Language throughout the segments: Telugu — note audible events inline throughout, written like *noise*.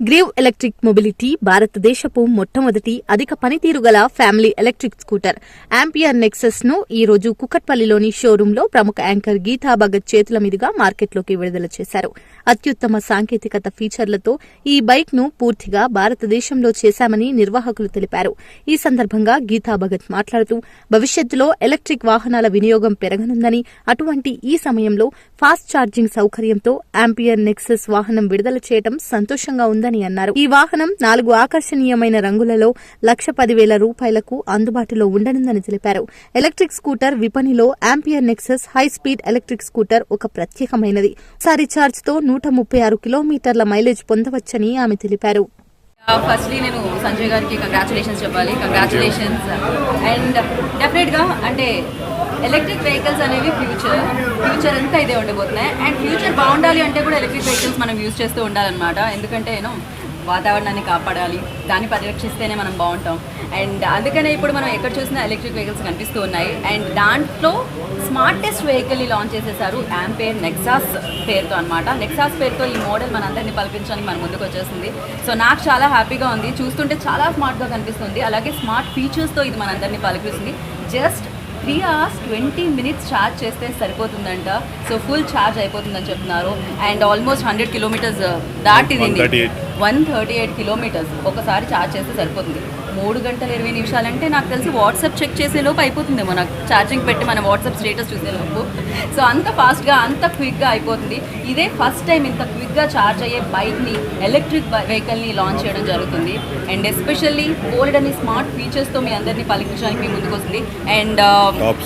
గ్రీవ్ ఎలక్ట్రిక్ మొబిలిటీ భారతదేశపు మొట్టమొదటి అధిక పనితీరు గల ఫ్యామిలీ ఎలక్ట్రిక్ స్కూటర్. ఆంపియర్ నెక్సస్ను ఈ రోజు కుకట్పల్లిలోని షోరూంలో ప్రముఖ యాంకర్ గీతా భగత్ చేతుల మీదుగా మార్కెట్లోకి విడుదల చేశారు. అత్యుత్తమ సాంకేతికత ఫీచర్లతో ఈ బైక్ను పూర్తిగా భారతదేశంలో చేశామని నిర్వాహకులు తెలిపారు. ఈ సందర్భంగా గీతా భగత్ మాట్లాడుతూ భవిష్యత్తులో ఎలక్ట్రిక్ వాహనాల వినియోగం పెరగనుందని అటువంటి ఈ సమయంలో ఫాస్ట్ ఛార్జింగ్ సౌకర్యంతో ఆంపియర్ నెక్సస్ వాహనం విడుదల చేయడం సంతోషంగా ఉందని అన్నారు. ఈ వాహనం నాలుగు ఆకర్షణీయమైన రంగులలో లక్ష పదివేల రూపాయలకు అందుబాటులో ఉండనుందని తెలిపారు. Electric scooter విపణిలో Ampere Nexus high speed electric scooter ఒక ప్రత్యేకమైనది. సారీ ఛార్జ్తో నూట ముప్పై ఆరు కిలోమీటర్ల మైలేజ్ పొందవచ్చని ఆమె తెలిపారు. Uh, ఫస్ట్లీ నేను సంజయ్ గారికి కంగ్రాచులేషన్స్ చెప్పాలి. కంగ్రాచులేషన్స్ అండ్ డెఫినెట్గా అంటే ఎలక్ట్రిక్ వెహికల్స్ అనేవి ఫ్యూచర్ ఫ్యూచర్ అంతా ఇదే ఉండబోతున్నాయి. అండ్ ఫ్యూచర్ బాగుండాలి అంటే కూడా ఎలక్ట్రిక్ వెహికల్స్ మనం యూజ్ చేస్తూ ఉండాలన్నమాట. ఎందుకంటే నేను వాతావరణాన్ని కాపాడాలి దాన్ని పరిరక్షిస్తేనే మనం బాగుంటాం. అండ్ అందుకనే ఇప్పుడు మనం ఎక్కడ చూసినా ఎలక్ట్రిక్ వెహికల్స్ కనిపిస్తూ ఉన్నాయి. అండ్ దాంట్లో స్మార్టెస్ట్ వెహికల్ని లాంచ్ చేసేసారు యాంపేర్ నెక్సాస్ పేరుతో అనమాట నెక్సాస్ పేరుతో ఈ మోడల్ మనందరినీ పలిపించడానికి మన ముందుకు వచ్చేసింది. సో నాకు చాలా హ్యాపీగా ఉంది. చూస్తుంటే చాలా స్మార్ట్గా కనిపిస్తుంది. అలాగే స్మార్ట్ ఫీచర్స్తో ఇది మనందరినీ పలిపిస్తుంది. Just three hours twenty minutes charge చేస్తే సరిపోతుందంట. సో ఫుల్ ఛార్జ్ అయిపోతుందని చెప్తున్నారు. అండ్ ఆల్మోస్ట్ హండ్రెడ్ కిలోమీటర్స్ దాటింది. వన్ థర్టీ ఎయిట్ కిలోమీటర్స్ ఒకసారి ఛార్జ్ చేస్తే సరిపోతుంది. మూడు గంటల ఇరవై నిమిషాలంటే నాకు తెలిసి వాట్సాప్ చెక్ చేసే లోపు అయిపోతుందేమో. నాకు ఛార్జింగ్ పెట్టి మన వాట్సాప్ స్టేటస్ చూసే లోపు. సో అంత ఫాస్ట్గా అంత క్విక్గా అయిపోతుంది. ఇదే ఫస్ట్ టైం ఇంత క్విక్గా ఛార్జ్ అయ్యే బైక్ని ఎలక్ట్రిక్ వెహికల్ని లాంచ్ చేయడం జరుగుతుంది. అండ్ ఎస్పెషల్లీ బోల్డ్ అని స్మార్ట్ ఫీచర్స్తో మీ అందరినీ పలికించడానికి ముందుకు వస్తుంది. అండ్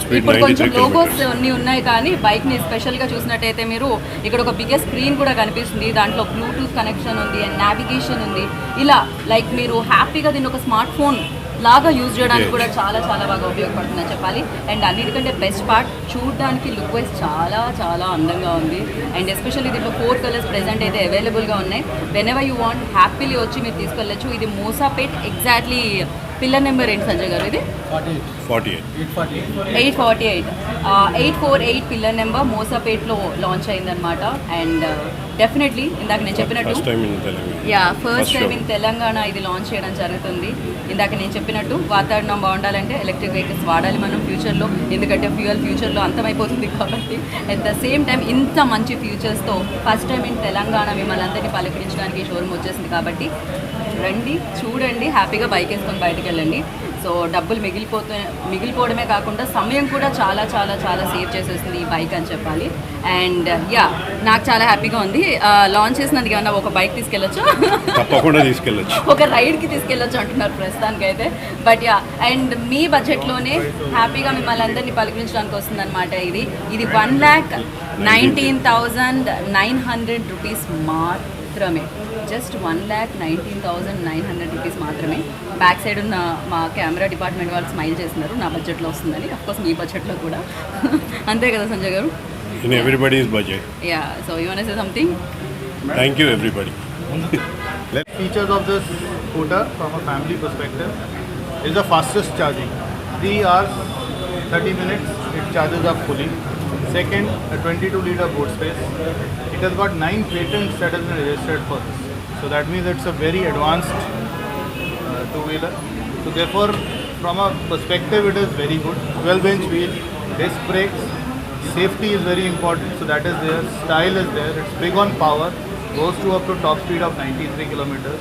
speed ఇప్పుడు 93 కొంచెం లోగోస్. అన్నీ ఉన్నాయి కానీ బైక్ని స్పెషల్గా చూసినట్టయితే మీరు ఇక్కడ ఒక బిగ్గెస్ట్ స్క్రీన్ కూడా కనిపిస్తుంది. దాంట్లో బ్లూటూత్ కనెక్షన్ ఉంది అండ్ నావిగేషన్ ఉంది. ఇలా లైక్ మీరు హ్యాపీగా దీన్ని ఒక స్మార్ట్ ఫోన్ లాగా యూజ్ చేయడానికి. కూడా చాలా చాలా బాగా ఉపయోగపడుతుందని చెప్పాలి. అండ్ అన్నిటికంటే బెస్ట్ పార్ట్ చూడడానికి లుక్ వైజ్ చాలా చాలా అందంగా ఉంది. అండ్ ఎస్పెషల్లీ దీంట్లో ఫోర్ కలర్స్ ప్రెజెంట్ అయితే అవైలబుల్గా ఉన్నాయి. Whenever you want happily వచ్చి మీరు తీసుకెళ్ళచ్చు. ఇది మోసాపేట్ ఎగ్జాక్ట్లీ పిల్లర్ నెంబర్ ఏంటి సంజయ్ గారు ఇది? Forty eight. Eight forty eight. Eight four eight pillar number మోసాపేట్లో launch అయిందనమాట అండ్ డెఫినెట్లీ ఇందాక నేను చెప్పినట్టు yeah first time. In Telangana ఇది లాంచ్ చేయడం జరుగుతుంది. ఇందాక నేను చెప్పినట్టు వాతావరణం బాగుండాలంటే ఎలక్ట్రిక్ వెహికల్స్ వాడాలి మనం ఫ్యూచర్లో ఎందుకంటే ఫ్యూయల్ ఫ్యూచర్లో అంతమైపోతుంది కాబట్టి. అట్ ద సేమ్ టైం ఇంత మంచి ఫ్యూచర్స్తో ఫస్ట్ టైం ఇన్ తెలంగాణ మిమ్మల్ని అందరినీ పలకరించడానికి షోరూమ్ వచ్చేసింది కాబట్టి రండి చూడండి హ్యాపీగా బైక్ వేసుకొని బయటకు వెళ్ళండి. సో డబ్బులు మిగిలిపోతే మిగిలిపోవడమే కాకుండా సమయం కూడా చాలా చాలా చాలా సేవ్ చేసేస్తుంది ఈ బైక్ అని చెప్పాలి. అండ్ యా నాకు చాలా హ్యాపీగా ఉంది. లాంచ్ చేసినందుకు ఏమన్నా ఒక బైక్ తీసుకెళ్ళొచ్చు? తప్పకుండా *laughs* తీసుకెళ్ళచ్చు. ఒక రైడ్కి తీసుకెళ్ళొచ్చు అంటున్నారు ప్రస్తుతానికి అయితే. బట్ యా అండ్ మీ బడ్జెట్లోనే హ్యాపీగా మిమ్మల్ని అందరినీ పలికించడానికి వస్తుందన్నమాట ఇది. ఇది one lakh nineteen thousand nine hundred rupees మాత్రమే. Just one lakh nineteen thousand nine hundred rupees మాత్రమే. బ్యాక్ సైడ్ ఉన్న మా కెమెరా డిపార్ట్మెంట్ వాళ్ళు స్మైల్ చేస్తున్నారు. నా బడ్జెట్లో వస్తుందని. అఫ్కోర్స్ మీ బడ్జెట్లో కూడా. *laughs* అంతే కదా సంజయ్ గారు? In everybody's budget yeah so you say something thank you everybody Features of this scooter from a family perspective is the fastest charging. 3 hours, 30 minutes, it charges up fully. Second, a 22 liter boot space. It has got 9 patents that has been registered for this. So that means it's a very advanced uh, two-wheeler. So therefore, from a perspective, it is very good. 12 inch wheel, disc brakes, safety is very important. So that is there. Style is there. It's big on power. Goes to up to top speed of 93 kilometers.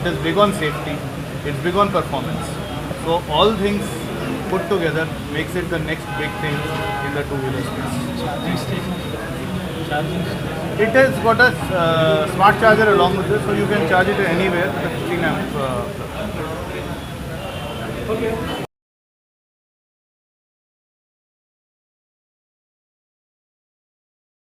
It is big on safety. It's big on performance. So all things put together makes it the next big thing in the two-wheeler space. It has got a uh, smart charger along with it, so you can charge it anywhere. with 15 amp. Uh, plug.